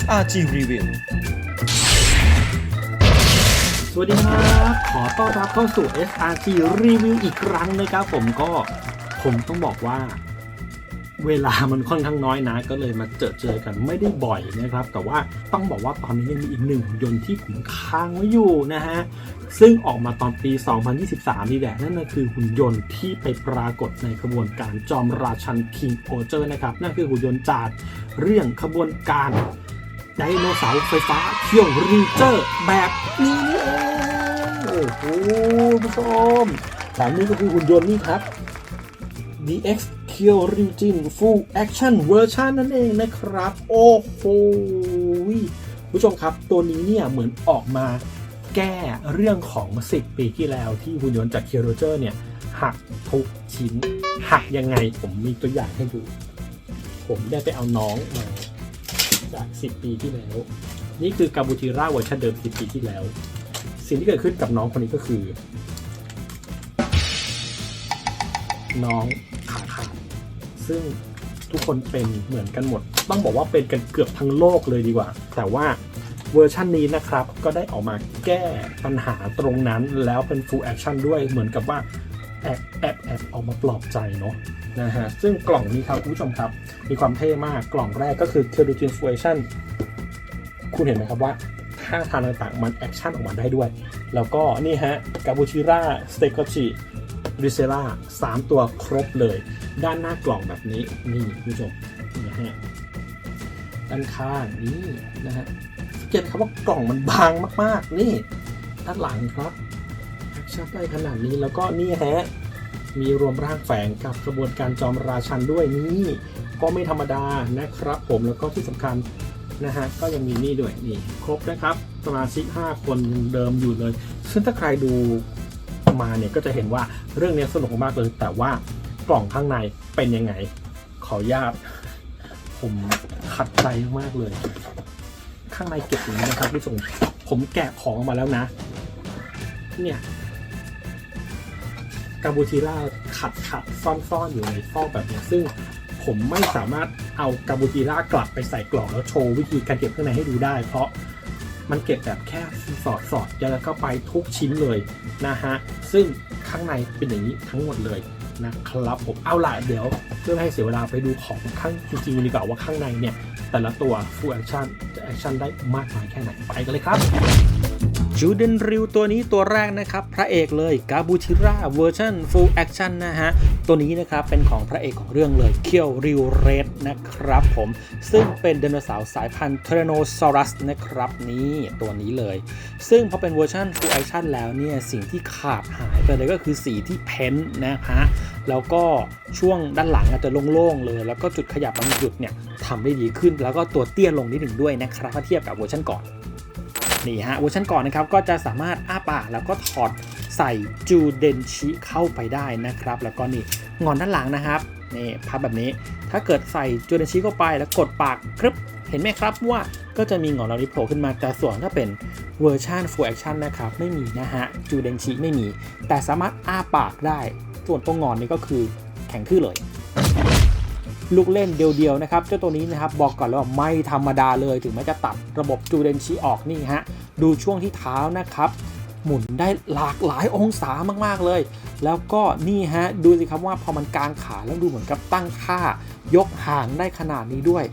SRG Review สวัสดีครับ ขอต้อนรับเข้าสู่ SRG Review อีกครั้งนะครับผมก็ผมต้องบอกว่า เวลามันค่อนข้างน้อยนะ ก็เลยมาเจอเจอกันไม่ได้บ่อยนะครับ แต่ว่าต้องบอกว่าตอนนี้ยังมีอีกหนึ่งหุ่นยนต์ที่ผมค้างไว้อยู่นะฮะ ซึ่งออกมาตอนปี 2023 นี่แหละ นั่นก็คือหุ่นยนต์ที่ไปปรากฏในขบวนการจอมราชัน King o j e r นะครับ นั่นคือหุ่นยนต์จากเรื่องขบวนการ ไดโนเสาร์ไฟฟ้าเที่ยวริงเจอร์แบบนี้เองโอ้โหผู้ชมแถมนี้ก็คือหุ่นยนต์นี่ครับ DX k y o r i g i n Full Action Version นั่นเองนะครับ โอ้โหผู้ชมครับ ตัวนี้เนี่ยเหมือนออกมาแก้เรื่องของ 10 ปีที่แล้วที่หุ่นยนต์จาก k y o r o g e r เนี่ย หักทุกชิ้น หักยังไงผมมีตัวอย่างให้ดู ผมได้ไปเอาน้องมา จาก 10 ปีที่แล้ว นี่คือกาบูจิร่าเวอร์ชันเดิม 10 ปีที่แล้ว สิ่งที่เกิดขึ้นกับน้องคนนี้ก็คือ น้องขาขาดซึ่งทุกคนเป็นเหมือนกันหมด ต้องบอกว่าเป็นกันเกือบทั้งโลกเลยดีกว่า แต่ว่าเวอร์ชันนี้นะครับก็ได้ออกมาแก้ปัญหาตรงนั้นแล้วเป็น full action ด้วยเหมือนกับว่าแอบแอบแอบออกมาปลอบใจเนาะ นะฮะซึ่งกล่องนี้ครับคุณผู้ชมครับ มีความเท่มากกล่องแรกก็คือ k e r u g i n Full Action คุณเห็นไหมครับว่าท่าทางต่างๆมันแอคชั่นออกมาได้ด้วย แล้วก็นี่ฮะกาบูชิร่าสเต c กชิริเซล่าสามตัวครบเลย ด้านหน้ากล่องแบบนี้นี่คุณผู้ชมนี่ฮะด้านข้างนี่นะฮะสังเกตครับว่ากล่องมันบางมากๆ นี่ด้านหลังครับแอคชั่นได้ขนาดนี้แล้วก็นี่ฮะ มีรวมร่างแฝงกับกระบวนการจอมราชันด้วยนี่ก็ไม่ธรรมดานะครับ ผมแล้วก็ที่สำคัญนะฮะก็ยังมีนี่ด้วยนี่ครบนะครับสมาชิก 5 คนยังเดิมอยู่เลย ซึ่งถ้าใครดูมาเนี่ยก็จะเห็นว่าเรื่องนี้สนุกมากเลย แต่ว่ากล่องข้างในเป็นยังไง ขออนุญาต ผมขัดใจมากเลย ข้างในเก็บอย่างนี้นะครับผู้ชมผมแกะของออกมาแล้วนะ เนี่ย กาบูชิล่าขัดขัดซ่อนซ่อนอยู่ในซอกแบบนี้ซึ่งผมไม่สามารถเอากาบูชิล่ากลับไปใส่กล่องแล้วโชว์วิธีการเก็บข้างในให้ดูได้ เพราะมันเก็บแบบแค่สอดสอดยัดเข้าไปทุกชิ้นเลยนะฮะ ซึ่งข้างในเป็นอย่างนี้ทั้งหมดเลยนะครับผมเอาล่ะเดี๋ยวเพื่อไม่ให้เสียเวลาไปดูของข้างจริงๆดีกว่าว่าข้างในเนี่ย แต่ละตัว full action จะ action ได้มากน้อยแค่ไหนไปกันเลยครับ จูเดนริวตัวนี้ตัวแรกนะครับ พระเอกเลยกาบูชิร่าเวอร์ชัน full action นะฮะ ตัวนี้นะครับเป็นของพระเอกของเรื่องเลยเคียวริวเรดนะครับผม ซึ่งเป็นไดโนเสาร์สายพันธุ์เทรโนซอรัสนะครับนี่ตัวนี้เลย ซึ่งพอเป็นเวอร์ชัน full action แล้วเนี่ย สิ่งที่ขาดหายไปเลยก็คือสีที่เพ้นท์นะฮะแล้วก็ช่วงด้านหลังอาจจะโล่งๆเลย แล้วก็จุดขยับบางจุดเนี่ยทำได้ดีขึ้น แล้วก็ตัวเตี้ยลงนิดหนึ่งด้วยนะครับถ้าเทียบกับเวอร์ชันก่อน นี่ฮะเวอร์ชันก่อนนะครับก็จะสามารถอ้าปากแล้วก็ถอดใส่จูเดนชิเข้าไปได้นะครับ แล้วก็นี่งอนด้านหลังนะครับนี่พับแบบนี้ ถ้าเกิดใส่จูเดนชิเข้าไปแล้วกดปากครึบเห็นไหมครับว่าก็จะมีงอนเหล่านี้โผล่ขึ้นมาแต่ส่วนถ้าเป็นเวอร์ชัน full action นะครับไม่มีนะฮะจูเดนชิไม่มี แต่สามารถอ้าปากได้ ส่วนตรงงอนนี่ก็คือแข็งทื่อเลย ลูกเล่นเดียวๆนะครับเจ้าตัวนี้นะครับบอกก่อนเลยว่าไม่ธรรมดาเลยถึงแม้จะตัดระบบจูเดนชีออกนี่ฮะดูช่วงที่เท้านะครับหมุนได้หลากหลายองศามากๆเลย แล้วก็นี่ฮะดูสิครับว่าพอมันกางขาแล้วดูเหมือนกับตั้งค่ายกห่างได้ขนาดนี้ด้วย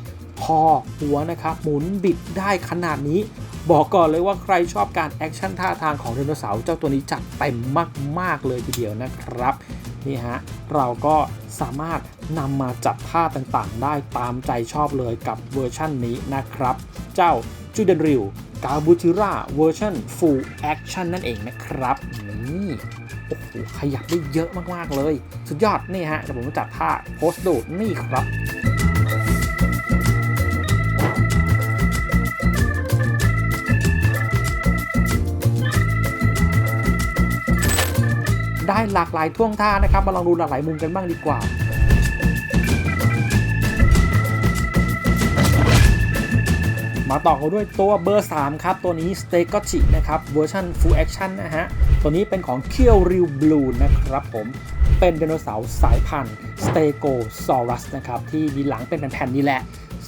คอหัวนะครับหมุนบิดได้ขนาดนี้ บอกก่อนเลยว่าใครชอบการแอคชั่นท่าทางของไดโนเสาร์เจ้าตัวนี้จัดเต็มมาก ๆ เลยทีเดียวนะครับนี่ฮะเราก็สามารถนำมาจัดท่าต่างๆ ได้ตามใจชอบเลยกับเวอร์ชันนี้นะครับ เจ้าจูเดนริวกาบูจิร่าเวอร์ชัน Full Action นั่นเองนะครับนี่โอ้โหขยับได้เยอะมาก ๆ เลย สุดยอดนี่ฮะเดี๋ยวผมจะจัดท่าโพสต์ดูนี่ครับ ได้หลากหลายท่วงท่านะครับ มาลองดูหลากหลายมุมกันบ้างดีกว่ามาต่อกันด้วยตัวเบอร์ 3 ครับ ตัวนี้ s t e g o c h i นะครับเวอร์ชัน Full Action นะฮะ ตัวนี้เป็นของ k i o r i w Blue นะครับผม เป็นไดโนเสาร์สายพันธุ์ Stegosaurus นะครับ ที่มีหลังเป็นแผ่นๆนี่แหละ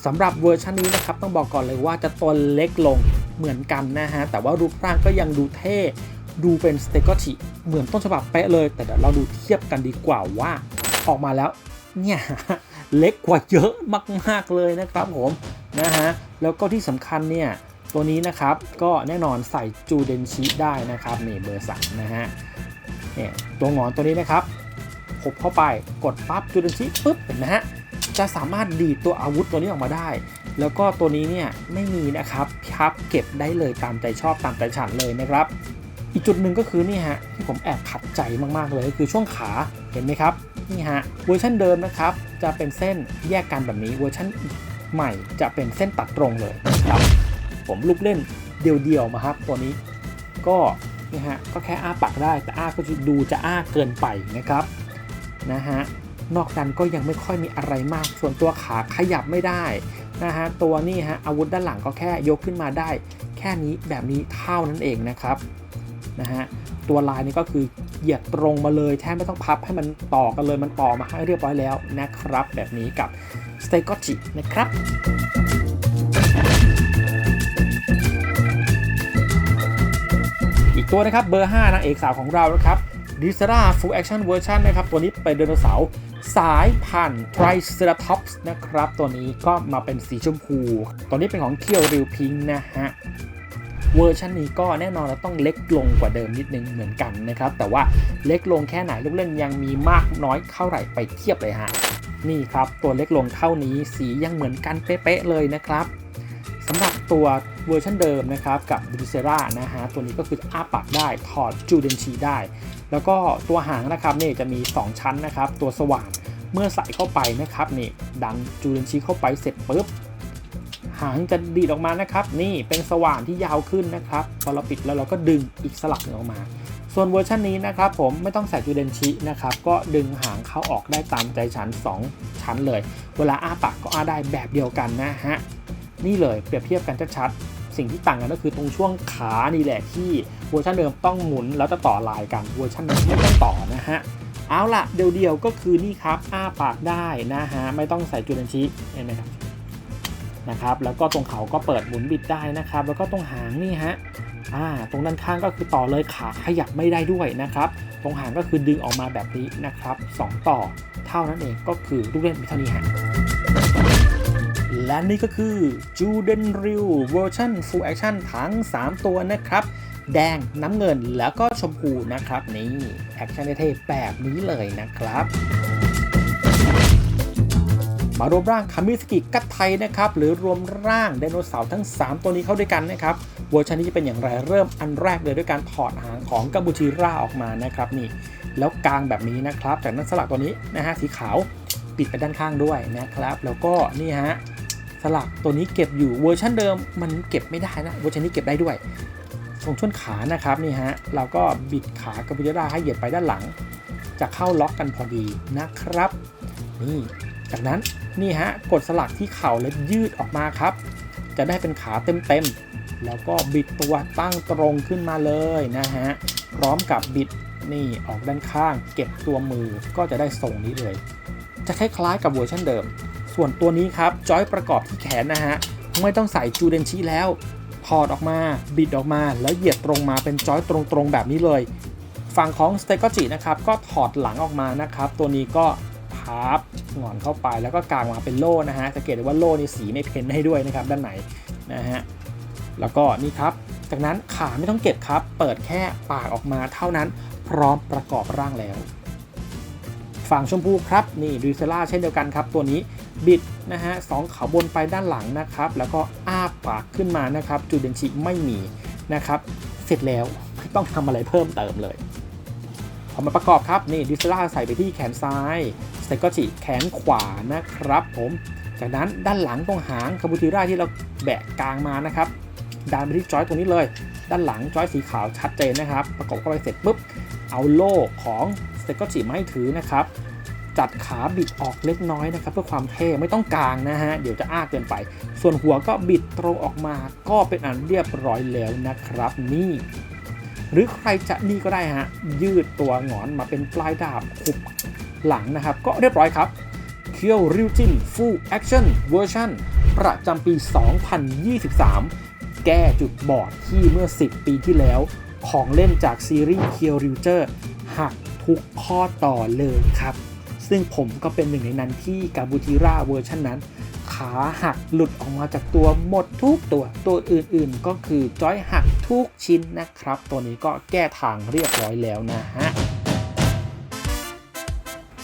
สำหรับเวอร์ชันนี้นะครับ ต้องบอกก่อนเลยว่าจะตัวเล็กลงเหมือนกันนะฮะ แต่ว่ารูปร่างก็ยังดูเท่ ดูเป็นสเตกชิเหมือนต้นฉบับเป๊ะเลย แต่เดี๋ยวเราดูเทียบกันดีกว่าว่าออกมาแล้วเนี่ยเล็กกว่าเยอะมากๆเลยนะครับผมนะฮะแล้วก็ที่สำคัญเนี่ยตัวนี้นะครับก็แน่นอนใส่จูเดนชิได้นะครับนี่เบอร์สามนะฮะเนี่ยตัวหงอนตัวนี้นะครับหบเข้าไปกดปั๊บจูเดนชิปุ๊บเห็นไหมฮะจะสามารถดีดตัวอาวุธตัวนี้ออกมาได้ แล้วก็ตัวนี้เนี่ยไม่มีนะครับพับเก็บได้เลยตามใจชอบตามใจฉันเลยนะครับ อีกจุดหนึ่งก็คือนี่ฮะที่ผมแอบขัดใจมากๆเลยก็คือช่วงขาเห็นไหมครับนี่ฮะเวอร์ชันเดิมนะครับจะเป็นเส้นแยกกันแบบนี้เวอร์ชันใหม่จะเป็นเส้นตัดตรงเลยครับผมลูกเล่นเดียวๆมาครับตัวนี้ก็นี่ฮะก็แค่อ้าปากได้แต่อ้าก็ดูจะอ้าเกินไปนะครับนะฮะนอกนั้นก็ยังไม่ค่อยมีอะไรมาก ส่วนตัวขาขยับไม่ได้นะฮะตัวนี้ฮะอาวุธด้านหลังก็แค่ยกขึ้นมาได้ แค่นี้แบบนี้เท่านั้นเองนะครับ นะฮะตัวลายนี้ก็คือเหยียดตรงมาเลยแทบไม่ต้องพับให้มันต่อกันเลยมันต่อมาให้เรียบร้อยแล้วนะครับ แบบนี้กับสเต g กจินะครับอีกตัวนะครับเบอร์ 5นางเอกสาวของเรานะครับดิสรา Full Action Version นนะครับ ตัวนี้เป็นไดโนเสาร์สายพันธุ์ Triceratops นะครับ ตัวนี้ก็มาเป็นสีชมพู ตัวนี้เป็นของเคียวริวพิงนะฮะ เวอร์ชันนี้ก็แน่นอนเราต้องเล็กลงกว่าเดิมนิดนึงเหมือนกันนะครับ แต่ว่าเล็กลงแค่ไหนลูกเล่นยังมีมากน้อยเท่าไหร่ไปเทียบเลยฮะนี่ครับตัวเล็กลงเท่านี้สียังเหมือนกันเป๊ะๆเลยนะครับสำหรับตัวเวอร์ชันเดิมนะครับกับดิเซรานะฮะตัวนี้ก็คืออ้าปากได้ถอดจูเดนชีได้ แล้วก็ตัวหางนะครับนี่จะมี 2 ชั้นนะครับ ตัวสว่านเมื่อใส่เข้าไปนะครับนี่ดันจูเดนชีเข้าไปเสร็จปุ๊บ หางจะดีดออกมานะครับ นี่เป็นสว่านที่ยาวขึ้นนะครับ พอเราปิดแล้วเราก็ดึงอีกสลักหนึ่งออกมา ส่วนเวอร์ชันนี้นะครับผมไม่ต้องใส่จูเดนชินะครับ ก็ดึงหางเข้าออกได้ตามใจฉัน2 ชั้นเลย เวลาอ้าปากก็อ้าได้แบบเดียวกันนะฮะ นี่เลยเปรียบเทียบกันชัดๆ สิ่งที่ต่างกันก็คือตรงช่วงขานี่แหละที่เวอร์ชันเดิมต้องหมุนแล้วจะต่อลายกันเวอร์ชันนี้ไม่ต้องต่อนะฮะเอาล่ะเดียวๆก็คือนี่ครับอ้าปากได้นะฮะไม่ต้องใส่จูเลนชิเห็นไหมครับ นะครับ แล้วก็ตรงเขาก็เปิดหมุนบิดได้นะครับ แล้วก็ตรงหางนี่ฮะอ่าตรงด้านข้างก็คือต่อเลยขาขยับไม่ได้ด้วยนะครับ ตรงหางก็คือดึงออกมาแบบนี้นะครับสองต่อเท่านั้นเองก็คือลูกเล่นมีเท่านี้ฮะและนี่ก็คือ Juden Ryu Version Full Action ทั้ง 3 ตัวนะครับ แดงน้ำเงินแล้วก็ชมพูนะครับ นี่ แอคชั่นเท่ๆแบบนี้เลยนะครับ มารวมร่างคามิสกิกัตไทนะครับหรือรวมร่างไดโนเสาร์ทั้ง 3 ตัวนี้เข้าด้วยกันนะครับเวอร์ชันนี้จะเป็นอย่างไรเริ่มอันแรกเลยด้วยการถอดหางของกับูชิราออกมานะครับนี่แล้วกลางแบบนี้นะครับจากนั้นสลักตัวนี้นะฮะสีขาวปิดไปด้านข้างด้วยนะครับ แล้วก็นี่ฮะสลักตัวนี้เก็บอยู่เวอร์ชันเดิมมันเก็บไม่ได้นะเวอร์ชันนี้เก็บได้ด้วยตรงช่วงขานะครับนี่ฮะเราก็บิดขากระพิยราให้เหยียดไปด้านหลัง จะเข้าล็อกกันพอดีนะครับนี่ จากนั้นนี่ฮะกดสลักที่เข่าแล้วยืดออกมาครับ จะได้เป็นขาเต็มๆ แล้วก็บิดตัวตั้งตรงขึ้นมาเลยนะฮะ พร้อมกับบิดนี่ออกด้านข้าง เก็บตัวมือก็จะได้ทรงนี้เลย จะคล้ายๆกับเวอร์ชันเดิม ส่วนตัวนี้ครับจอยประกอบที่แขนนะฮะ ไม่ต้องใส่จูเดนชิแล้วถอดออกมา บิดออกมา แล้วเหยียดตรงมาเป็นจอยตรงๆแบบนี้เลย ฝั่งของสเตกจินะครับก็ถอดหลังออกมานะครับ ตัวนี้ก็ พับงอนเข้าไปแล้วก็กางมาเป็นโล่นะฮะสังเกตได้ว่าโล่นี่สีไม่เพ้นให้ด้วยนะครับด้านไหนนะฮะแล้วก็นี่ครับ จากนั้นขาไม่ต้องเก็บครับ เปิดแค่ปากออกมาเท่านั้นพร้อมประกอบร่างแล้ว ฝั่งชมพูครับนี่ดูเซล่าเช่นเดียวกันครับ ตัวนี้บิดนะฮะสองเขาบนไปด้านหลังนะครับ แล้วก็อ้าปากขึ้นมานะครับจูเดนชิไม่มีนะครับ เสร็จแล้วไม่ต้องทำอะไรเพิ่มเติมเลยพอมาประกอบครับนี่ดิสล่าใส่ไปที่แขนซ้าย เตกจิแขนขวานะครับผม จากนั้นด้านหลังตรงหางคาบูติราที่เราแบะกลางมานะครับดันไปที่จอยตรงนี้เลย ด้านหลังจอยสีขาวชัดเจนนะครับ ประกอบเข้าไปเสร็จปุ๊บ เอาโล่ของสเตกจิมาให้ถือนะครับ จัดขาบิดออกเล็กน้อยนะครับ เพื่อความเท่ไม่ต้องกลางนะฮะ เดี๋ยวจะอ้าเกินไป ส่วนหัวก็บิดตรงออกมาก็เป็นอันเรียบร้อยแล้วนะครับนี่หรือใครจะนี่ก็ได้ฮะยืดตัวหงอนมาเป็นปลายดาบขุบ หลังนะครับ ก็เรียบร้อยครับเคียวริวจิน Full Action Version ประจำปี 2023 แก้จุดบอดที่เมื่อ 10 ปีที่แล้ว ของเล่นจากซีรีส์ k i o r u g e r หักทุกข้อต่อเลยครับ ซึ่งผมก็เป็นหนึ่งในนั้นที่กาบูจิราเวอร์ชันนั้น ขาหักหลุดออกมาจากตัวหมดทุกตัวตัวอื่นๆ ก็คือจอยหักทุกชิ้นนะครับ ตัวนี้ก็แก้ทางเรียบร้อยแล้วนะฮะ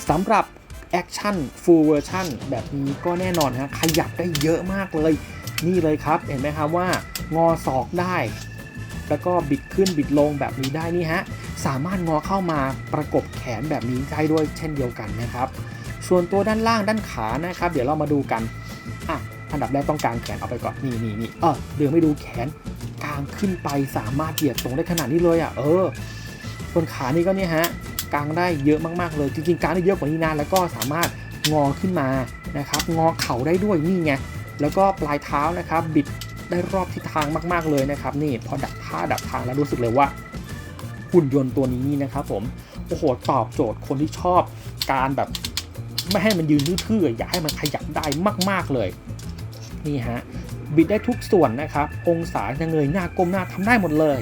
สำหรับแอคชั่น Full Version แบบนี้ก็แน่นอนฮะขยับได้เยอะมากเลย นี่เลยครับ เห็นไหมครับว่างอศอกได้ แล้วก็บิดขึ้นบิดลงแบบนี้ได้นี่ฮะ สามารถงอเข้ามาประกบแขนแบบนี้ได้ด้วยเช่นเดียวกันนะครับ ส่วนตัวด้านล่างด้านขานะครับ เดี๋ยวเรามาดูกันอะอันดับแรกต้องกางแขนเอาไปก่อนนี่นี่นี่เออเดี๋ยวไม่ดูแขนกางขึ้นไปสามารถเหยียดตรงได้ขนาดนี้เลยอะเออส่วนขานี่ก็เนี่ยฮะ กางได้เยอะมากๆเลย จริงๆกางได้เยอะกว่านี้นะแล้วก็สามารถงอขึ้นมานะครับ งอเข่าได้ด้วยนี่ไงแล้วก็ปลายเท้านะครับ บิดได้รอบทิศทางมาก ๆเลยนะครับ นี่พอดับท่าดับทางแล้วรู้สึกเลยว่าหุ่นยนต์ตัวนี้นี่นะครับ ผมโอ้โหตอบโจทย์คนที่ชอบการแบบไม่ให้มันยืนทื่อๆอยากให้มันขยับได้มาก ๆเลย นี่ฮะบิดได้ทุกส่วนนะครับ องศาจะเงยหน้าก้มหน้าทำได้หมดเลย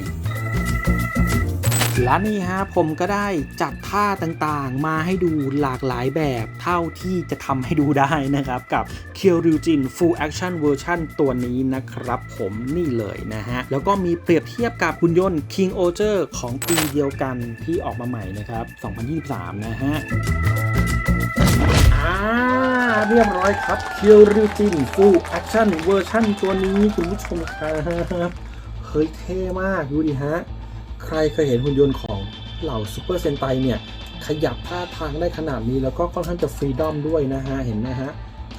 และนี่ฮะผมก็ได้จัดท่าต่างๆ มาให้ดูหลากหลายแบบเท่าที่จะทำให้ดูได้นะครับ กับ k y o r y u j i n Full Action Version ตัวนี้นะครับผมนี่เลยนะฮะ แล้วก็มีเปรียบเทียบกับหุ่นยนต์ King o g e r ของปีเดียวกันที่ออกมาใหม่นะครับ 2023 นะฮะอ่าเรียบร้อยครับ k y o r y u j i n Full Action Version ตัวนี้คุณผู้ชมครับเฮ้ยเท่มากดูดิฮะ ใครเคยเห็นหุ่นยนต์ของเหล่าซูเปอร์เซนไตเนี่ยขยับท่าทางได้ขนาดนี้แล้วก็ค่อนข้างจะฟรีดอมด้วยนะฮะ เห็นไหมฮะ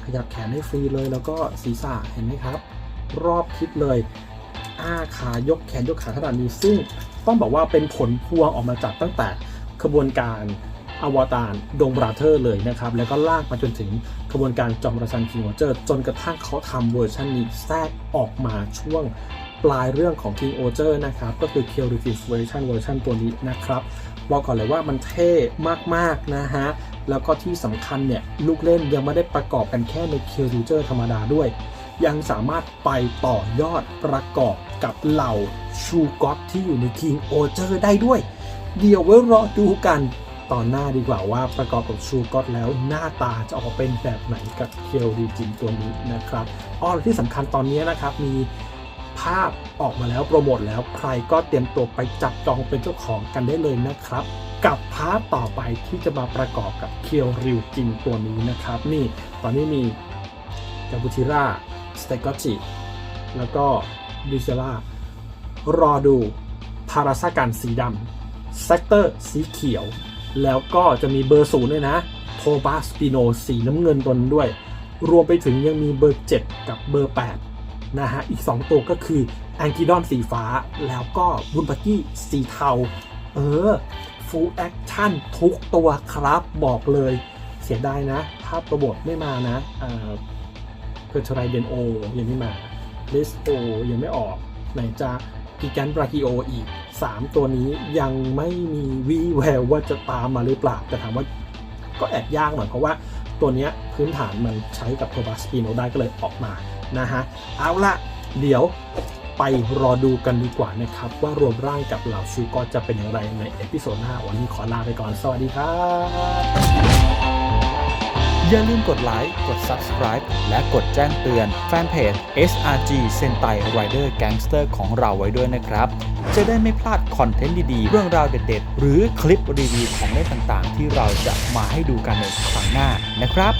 ขยับแขนให้ฟรีเลยแล้วก็ศีรษะเห็นไหมครับ รอบทิศเลย อ้าขายกแขนยกขาขนาดนี้ซึ่งต้องบอกว่าเป็นผลพวงออกมาจากตั้งแต่ขบวนการอวตารดงบราเธอร์เลยนะครับ แล้วก็ลากมาจนถึงขบวนการจอมราชันคิงวอเจอร์ จนกระทั่งเขาทำเวอร์ชันนี้แทรกออกมาช่วง ปลายเรื่องของ King o g e r นะครับ ก็คือ k i l l r i f i s Version เวอร์ชันตัวนี้นะครับ บอกก่อนเลยว่ามันเท่มาก ๆ นะฮะ แล้วก็ที่สำคัญเนี่ย ลูกเล่นยังไม่ได้ประกอบกันแค่ใน k i l l r i g e r ธรรมดาด้วย ยังสามารถไปต่อยอดประกอบกับเหล่าชูก็อตที่อยู่ใน King o g e r ได้ด้วย เดี๋ยวไว้รอดูกันตอนหน้าดีกว่าว่าประกอบกับชูก็อตแล้วหน้าตาจะออกมาเป็นแบบไหนกับเคลดีจินตัวนี้นะครับอ้อที่สำคัญตอนนี้นะครับมี ภาพออกมาแล้วโปรโมทแล้วใครก็เตรียมตัวไปจับจองเป็นเจ้าของกันได้เลยนะครับ กับพาร์ทต่อไปที่จะมาประกอบกับเคียวริวจินตัวนี้นะครับ นี่ตอนนี้มีกาบูชิร่าสเตก c จิแล้วก็ดิเซล่ารอดูพาราซากันสีดำเซกเตอร์สีเขียว แล้วก็จะมีเบอร์ศูนย์ด้วยนะ โทบาสปิโนสีน้ำเงินต้นด้วย รวมไปถึงยังมีเบอร์ 7 กับเบอร์ 8 นะฮะ อีก 2 ตัวก็คือแองกิดอนสีฟ้า แล้วก็บุนปากี้สีเทา เออฟูลแอคชั่นทุกตัวครับบอกเลยเสียดายนะ ภาพตัวบทไม่มานะเอ่อเพอร์ทรายเดนโอยังไม่มาลิสโอยังไม่ออก ไหนจะกิกันบรากิโออีก 3 ตัวนี้ยังไม่มีวี่แววว่าจะตามมาหรือเปล่า แต่ถามว่าก็แอบยากหน่อยเพราะว่าตัวนี้พื้นฐานมันใช้กับโทบัสปีโนได้ก็เลยออกมา นะฮะเอาละเดี๋ยวไปรอดูกันดีกว่านะครับ ว่ารวมร่างกับเหล่าชูก็จะเป็นอย่างไรในเอพิโซดหน้า วันนี้ขอลาไปก่อน สวัสดีครับ อย่าลืมกดไลค์ กด Subscribe และกดแจ้งเตือนแฟนเพจ SRG Sentai Rider Gangster ของเราไว้ด้วยนะครับ จะได้ไม่พลาดคอนเทนต์ดีๆ เรื่องราวเด็ดๆ หรือคลิปรีวิวของเล่นต่างๆ ที่เราจะมาให้ดูกันในครั้งหน้านะครับ